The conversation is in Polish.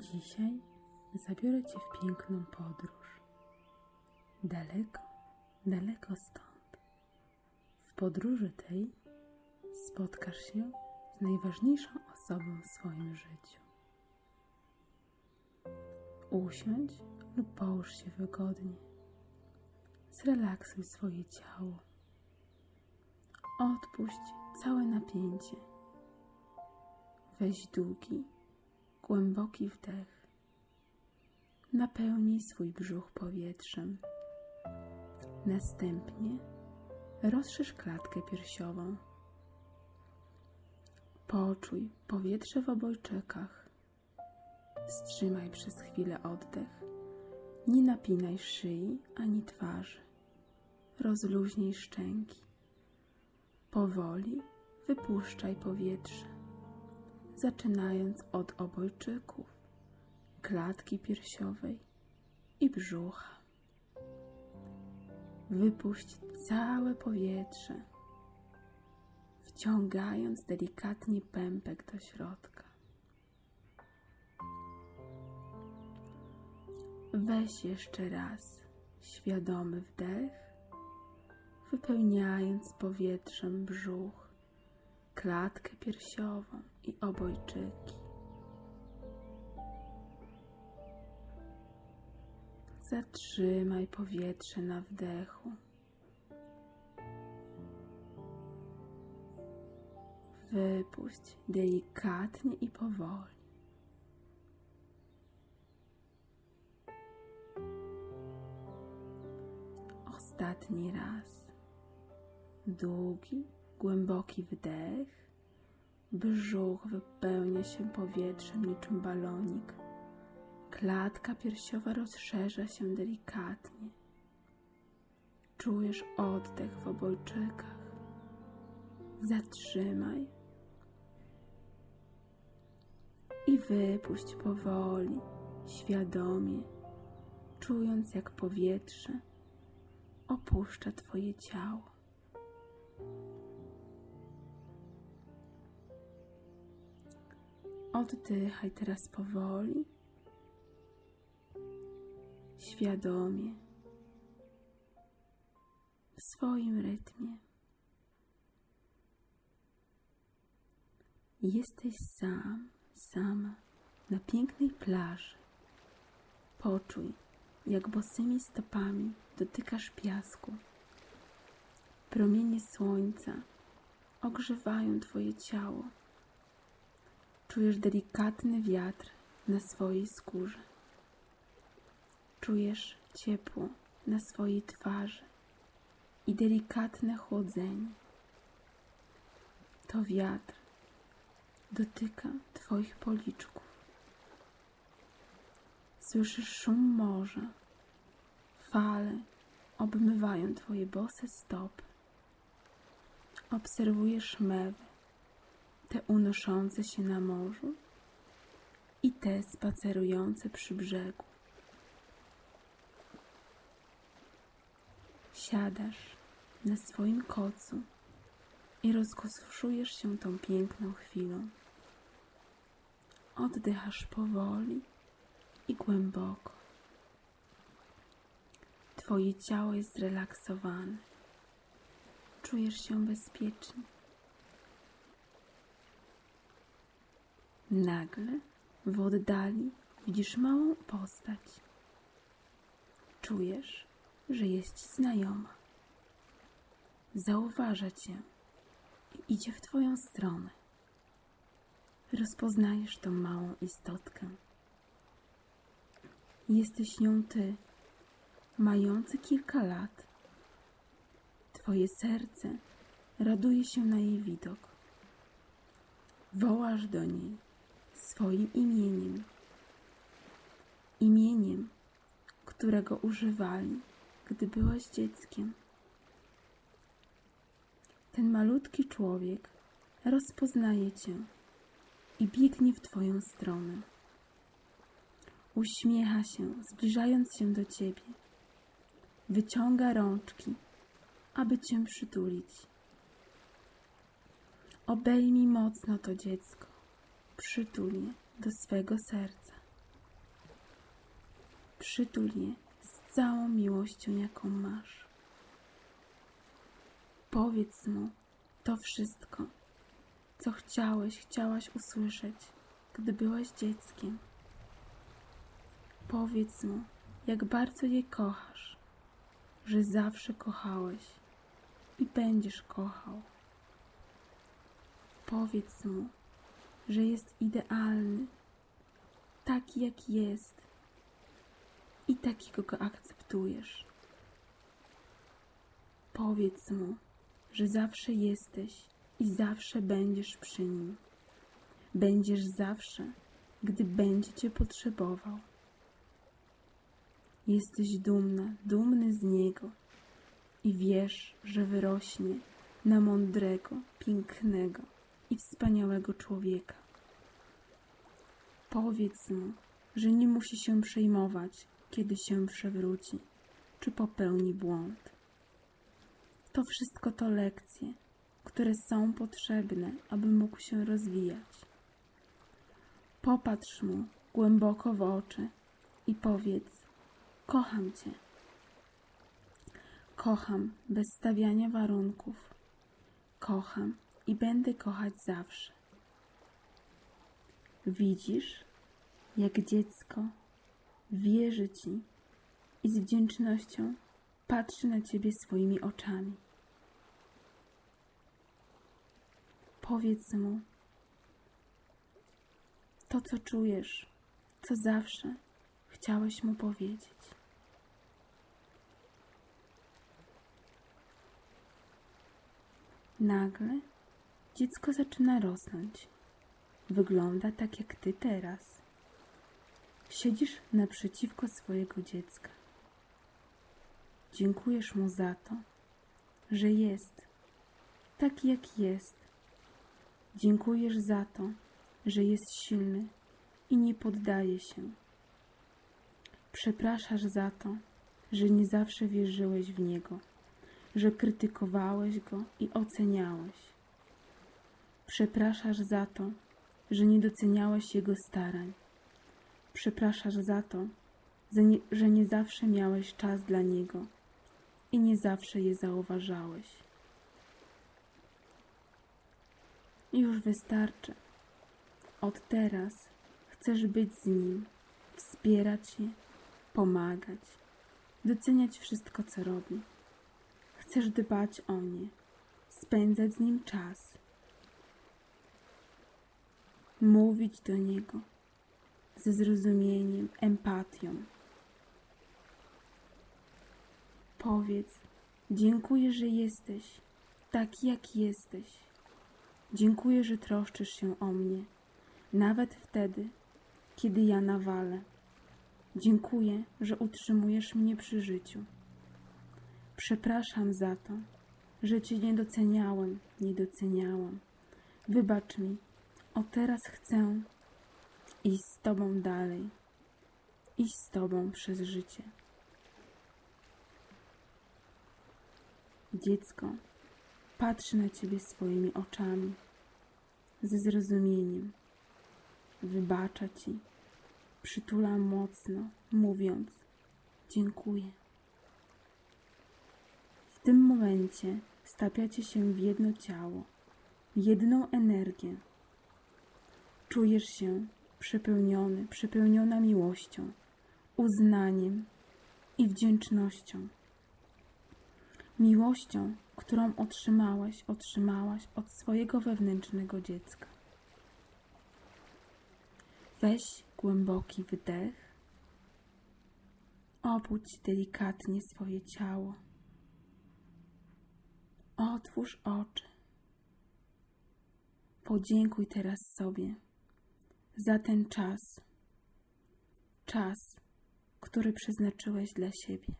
Dzisiaj zabiorę Cię w piękną podróż. Daleko, daleko stąd. W podróży tej spotkasz się z najważniejszą osobą w swoim życiu. Usiądź lub połóż się wygodnie. Zrelaksuj swoje ciało. Odpuść całe napięcie. Weź długi, głęboki wdech. Napełnij swój brzuch powietrzem. Następnie rozszerz klatkę piersiową. Poczuj powietrze w obojczykach. Wstrzymaj przez chwilę oddech. Nie napinaj szyi ani twarzy. Rozluźnij szczęki. Powoli wypuszczaj powietrze, zaczynając od obojczyków, klatki piersiowej i brzucha. Wypuść całe powietrze, wciągając delikatnie pępek do środka. Weź jeszcze raz świadomy wdech, wypełniając powietrzem brzuch, klatkę piersiową i obojczyki. Zatrzymaj powietrze na wdechu. Wypuść delikatnie i powoli. Ostatni raz. Długi, głęboki wdech. Brzuch wypełnia się powietrzem niczym balonik. Klatka piersiowa rozszerza się delikatnie. Czujesz oddech w obojczykach. Zatrzymaj i wypuść powoli, świadomie, czując jak powietrze opuszcza Twoje ciało. Oddychaj teraz powoli, świadomie, w swoim rytmie. Jesteś sam, sama na pięknej plaży. Poczuj, jak bosymi stopami dotykasz piasku. Promienie słońca ogrzewają Twoje ciało. Czujesz delikatny wiatr na swojej skórze. Czujesz ciepło na swojej twarzy i delikatne chłodzenie. To wiatr dotyka Twoich policzków. Słyszysz szum morza. Fale obmywają Twoje bose stopy. Obserwujesz mewy, te unoszące się na morzu i te spacerujące przy brzegu. Siadasz na swoim kocu i rozkoszujesz się tą piękną chwilą. Oddychasz powoli i głęboko. Twoje ciało jest zrelaksowane. Czujesz się bezpiecznie. Nagle w oddali widzisz małą postać. Czujesz, że jest znajoma. Zauważa cię i idzie w twoją stronę. Rozpoznajesz tą małą istotkę. Jesteś nią ty, mający kilka lat. Twoje serce raduje się na jej widok. Wołasz do niej swoim imieniem, imieniem, którego używali, gdy byłaś dzieckiem. Ten malutki człowiek rozpoznaje cię i biegnie w twoją stronę. Uśmiecha się, zbliżając się do ciebie. Wyciąga rączki, aby cię przytulić. Obejmij mocno to dziecko, przytul je do swego serca. Przytul je z całą miłością, jaką masz. Powiedz mu to wszystko, co chciałeś, chciałaś usłyszeć, gdy byłaś dzieckiem. Powiedz mu, jak bardzo je kochasz, że zawsze kochałeś i będziesz kochał. Powiedz mu, że jest idealny, taki jak jest i takiego go akceptujesz. Powiedz mu, że zawsze jesteś i zawsze będziesz przy nim. Będziesz zawsze, gdy będzie cię potrzebował. Jesteś dumna, dumny z niego i wiesz, że wyrośnie na mądrego, pięknego i wspaniałego człowieka. Powiedz mu, że nie musi się przejmować, kiedy się przewróci czy popełni błąd. To wszystko to lekcje, które są potrzebne, aby mógł się rozwijać. Popatrz mu głęboko w oczy i powiedz: Kocham cię. Kocham bez stawiania warunków. Kocham i będę kochać zawsze. Widzisz, jak dziecko wierzy ci i z wdzięcznością patrzy na ciebie swoimi oczami. Powiedz mu to, co czujesz, co zawsze chciałeś mu powiedzieć. Nagle dziecko zaczyna rosnąć. Wygląda tak jak ty teraz. Siedzisz naprzeciwko swojego dziecka. Dziękujesz mu za to, że jest taki jak jest. Dziękujesz za to, że jest silny i nie poddaje się. Przepraszasz za to, że nie zawsze wierzyłeś w niego, że krytykowałeś go i oceniałeś. Przepraszasz za to, że nie doceniałeś jego starań. Przepraszasz za to, że nie, zawsze miałeś czas dla niego i nie zawsze je zauważałeś. Już wystarczy. Od teraz chcesz być z nim, wspierać je, pomagać, doceniać wszystko, co robi. Chcesz dbać o nie, spędzać z nim czas, mówić do niego ze zrozumieniem, empatią. Powiedz: Dziękuję, że jesteś taki, jak jesteś. Dziękuję, że troszczysz się o mnie, nawet wtedy, kiedy ja nawalę. Dziękuję, że utrzymujesz mnie przy życiu. Przepraszam za to, że Cię nie doceniałem, nie doceniałam. Wybacz mi, o teraz chcę iść z Tobą dalej, iść z Tobą przez życie. Dziecko patrzy na Ciebie swoimi oczami, ze zrozumieniem, wybacza Ci, przytula mocno, mówiąc: Dziękuję. W tym momencie stapiacie się w jedno ciało, jedną energię. Czujesz się przepełniony, przepełniona miłością, uznaniem i wdzięcznością. Miłością, którą otrzymałeś, otrzymałaś od swojego wewnętrznego dziecka. Weź głęboki wdech. Obudź delikatnie swoje ciało. Otwórz oczy. Podziękuj teraz sobie za ten czas. Czas, który przeznaczyłeś dla siebie.